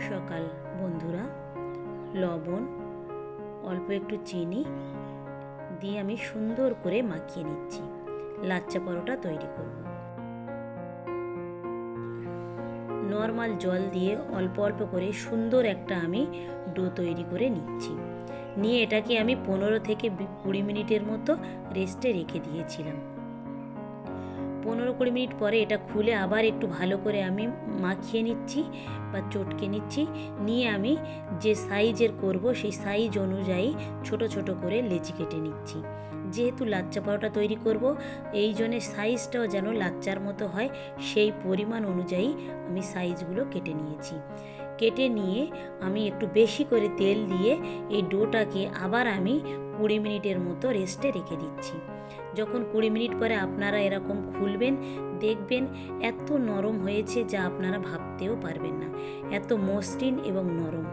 সকাল, বন্ধুরা। লবণ, অল্প একটু চিনি দিয়ে আমি সুন্দর করে মাখিয়ে নিচ্ছি। লাচ্চা পরোটা তৈরি করব। নর্মাল জল দিয়ে অল্প অল্প করে সুন্দর একটা আমি ডো তৈরি করে নিচ্ছি। নিয়ে এটাকে আমি পনেরো থেকে কুড়ি মিনিটের মতো রেস্টে রেখে দিয়েছিলাম। পনেরো কুড়ি মিনিট পরে এটা খুলে আবার একটু ভালো করে আমি মাখিয়ে নিচ্ছি বা চটকে নিচ্ছি। নিয়ে আমি যে সাইজের করব সেই সাইজ অনুযায়ী ছোট ছোট করে লেচি কেটে নিচ্ছি। যেহেতু লাচ্চা পরোটা তৈরি করব, এই জন্যে সাইজটাও যেন লাচ্চার মতো হয়, সেই পরিমাণ অনুযায়ী আমি সাইজগুলো কেটে নিয়েছি। কেটে নিয়ে আমি একটু বেশি করে তেল দিয়ে এই ডোটাকে আবার আমি কুড়ি মিনিটের মতো রেস্টে রেখে দিচ্ছি। যখন কুড়ি মিনিট পরে আপনারা এরকম খুলবেন, দেখবেন এত নরম হয়েছে যা আপনারা ভাবতেও পারবেন না। এত মসৃণ এবং নরম।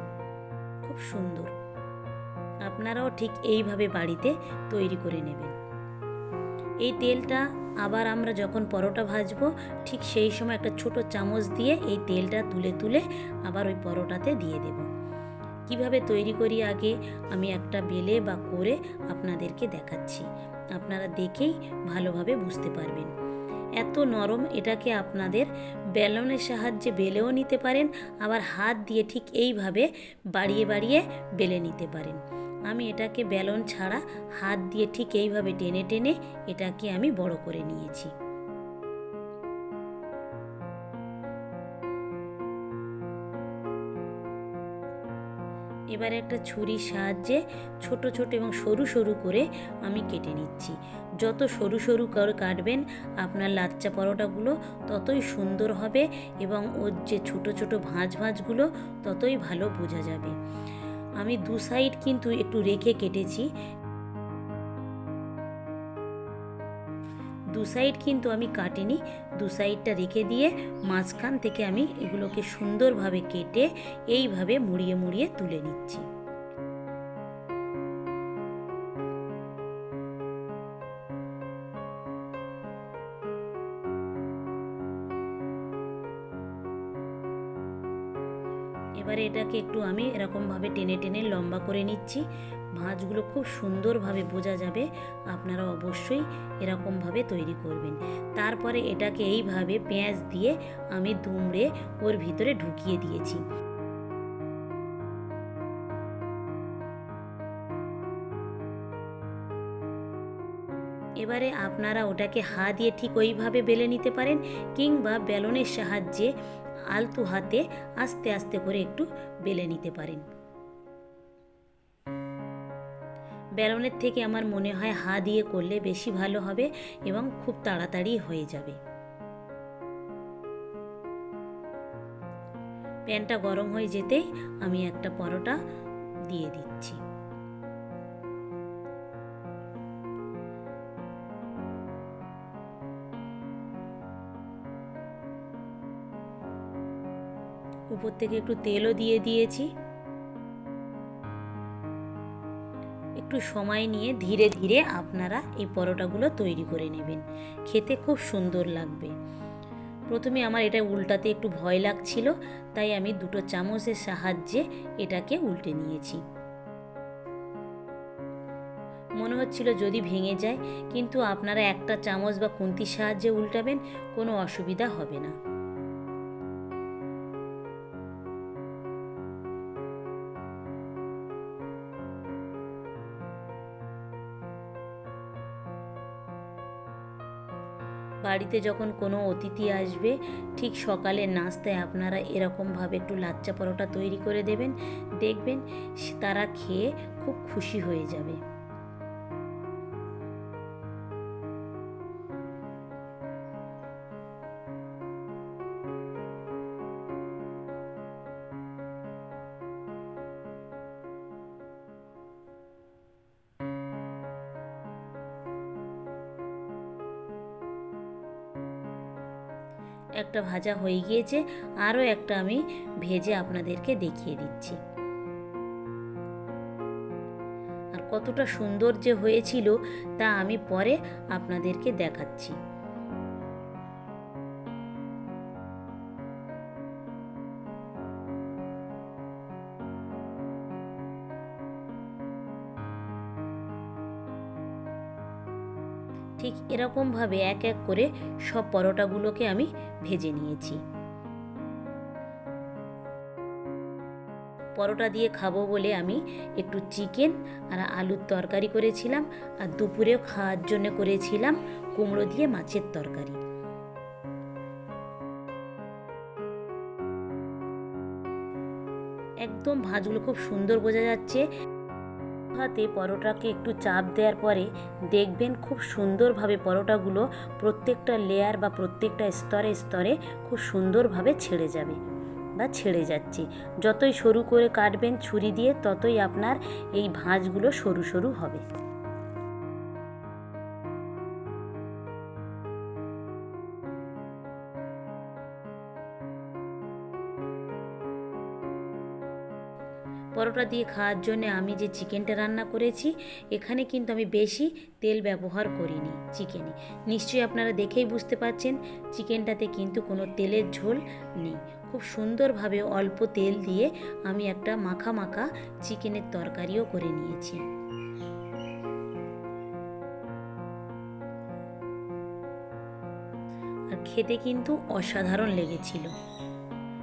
খুব সুন্দর। আপনারাও ঠিক এইভাবে বাড়িতে তৈরি করে নেবেন। এই তেলটা আবার আমরা যখন পরোটা ভাজবো, ঠিক সেই সময় একটা ছোট চামচ দিয়ে এই তেলটা তুলে তুলে আবার ওই পরোটাতে দিয়ে দেব। কীভাবে তৈরি করি আগে? আমি একটা বেলে বা করে আপনাদেরকে দেখাচ্ছি। আপনারা দেখেই ভালোভাবে বুঝতে পারবেন। এত নরম এটাকে আপনাদের বেলনের সাহায্যে বেলেও নিতে পারেন, আবার হাত দিয়ে ঠিক এইভাবে বাড়িয়ে বাড়িয়ে বেলে নিতে পারেন। আমি এটাকে বেলন ছাড়া হাত দিয়ে ঠিক এইভাবে টেনে টেনে এটাকে আমি বড় করে নিয়েছি। এবারে একটা ছুরির সাহায্যে ছোট ছোট এবং সরু সরু করে আমি কেটে নিচ্ছি। যত সরু সরু করে কাটবেন আপনার লাচ্চা পরোটাগুলো ততই সুন্দর হবে এবং ওর যে ছোট ছোট ভাঁজ ভাঁজগুলো ততই ভালো বোঝা যাবে। আমি দু সাইড কিন্তু একটু রেখে কেটেছি। দু সাইড কিন্তু আমি কাটিনি, দু সাইডটা রেখে দিয়ে মাঝখান থেকে আমি এগুলোকে সুন্দরভাবে কেটে এইভাবে মুড়িয়ে মুড়িয়ে তুলে নিচ্ছি। এবারে এটাকে একটু আমি এরকমভাবে টেনে টেনে লম্বা করে নিচ্ছি। ভাঁজগুলো খুব সুন্দরভাবে বোঝা যাবে, আপনারা অবশ্যই এরকমভাবে তৈরি করবেন। তারপরে এটাকে এইভাবে পেঁয়াজ দিয়ে আমি দুমড়ে ওর ভিতরে ঢুকিয়ে দিয়েছি। এবারে আপনারা ওটাকে হা দিয়ে ঠিক ওইভাবে বেলে নিতে পারেন কিংবা বেলনের সাহায্যে আলতু হাতে আস্তে আস্তে করে একটু বেলে নিতে পারেন। বেলনের থেকে আমার মনে হয় হা দিয়ে করলে বেশি ভালো হবে এবং খুব তাড়াতাড়ি হয়ে যাবে। প্যানটা গরম হয়ে যেতেই আমি একটা পরোটা দিয়ে দিচ্ছি। উপর থেকে একটু তেলও দিয়ে দিয়েছি। একটু সময় নিয়ে ধীরে ধীরে আপনারা এই পরোটাগুলো তৈরি করে নেবেন। খেতে খুব সুন্দর লাগবে। প্রথমে আমার এটা উল্টাতে একটু ভয় লাগছিল, তাই আমি দুটো চামচের সাহায্যে এটাকে উল্টে নিয়েছি। মনে হচ্ছিল যদি ভেঙে যায়, কিন্তু আপনারা একটা চামচ বা খুন্তির সাহায্যে উল্টাবেন, কোনো অসুবিধা হবে না। বাড়িতে যখন কোনো অতিথি আসবে, ঠিক সকালে নাস্তায় আপনারা এরকমভাবে একটু লাচ্চা পরোটা তৈরি করে দেবেন। দেখবেন তারা খেয়ে খুব খুশি হয়ে যাবে। একটা ভাজা হয়ে গিয়েছে, আরও একটা আমি ভেজে আপনাদেরকে দেখিয়ে দিচ্ছি। আর কতটা সুন্দর যে হয়েছিল তা আমি পরে আপনাদেরকে দেখাচ্ছি। ঠিক এরকমভাবে এক এক করে সব পরোটাগুলোকে আমি ভেজে নিয়েছি। পরোটা দিয়ে খাব বলে আমি একটু চিকেন আর আলুর তরকারি করেছিলাম আর দুপুরেও খাওয়ার জন্য করেছিলাম কুমড়ো দিয়ে মাছের তরকারি। একদম ভাঁজগুলো খুব সুন্দর বোঝা যাচ্ছে। হাতে পরোটাকে একটু চাপ দেওয়ার পরে দেখবেন খুব সুন্দরভাবে পরোটাগুলো প্রত্যেকটা লেয়ার বা প্রত্যেকটা স্তরে স্তরে খুব সুন্দরভাবে ছেড়ে যাবে বা ছেড়ে যাচ্ছে। যতই সরু করে কাটবেন ছুরি দিয়ে, ততই আপনার এই ভাঁজগুলো সরু সরু হবে। পরোটা দিয়ে খাওয়ার জন্য আমি যে চিকেনটা রান্না করেছি, এখানে কিন্তু আমি বেশি তেল ব্যবহার করিনি, চিকেনে। নিশ্চয়ই আপনারা দেখেই বুঝতে পারছেন, চিকেনটাতে কিন্তু কোনো তেলের ঝোল নেই। খুব সুন্দরভাবে অল্প তেল দিয়ে আমি একটা মাখা মাখা চিকেনের তরকারিও করে নিয়েছি। আর খেতে কিন্তু অসাধারণ লেগেছিল।